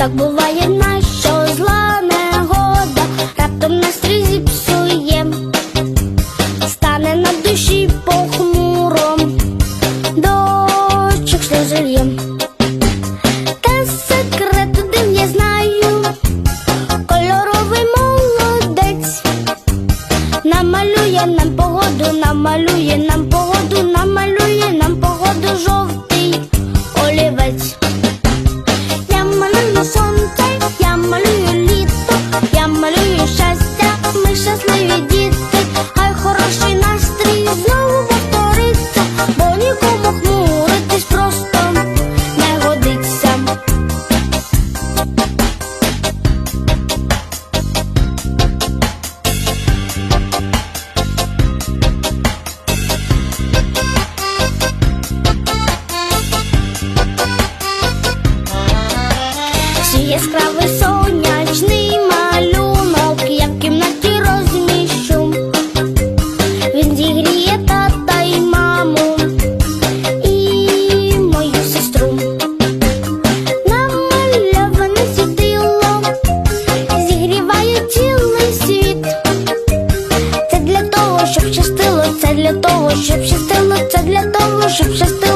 Так буває на що зла негода, раптом настрій зіпсує, стане на душі похмуро, дощик сльозильє. Та секрет один я знаю, кольоровий молодець. Намалює нам погоду, намалює нам погоду, намалює нам погоду жовтий Всі яскравий сонячний малюнок, я в кімнаті розміщу. Він зігріє тата й маму і мою сестру. Намальоване світило зігріває цілий світ. Це для того, щоб щастило, це для того, щоб щастило, це для того, щоб щастило.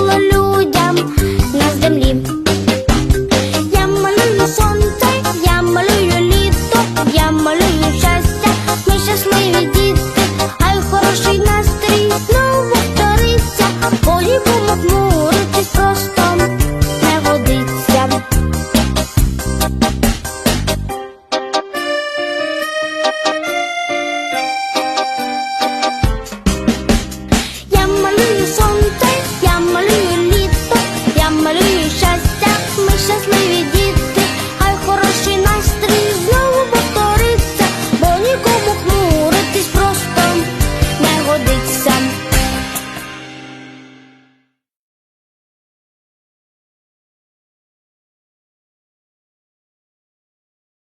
just leave.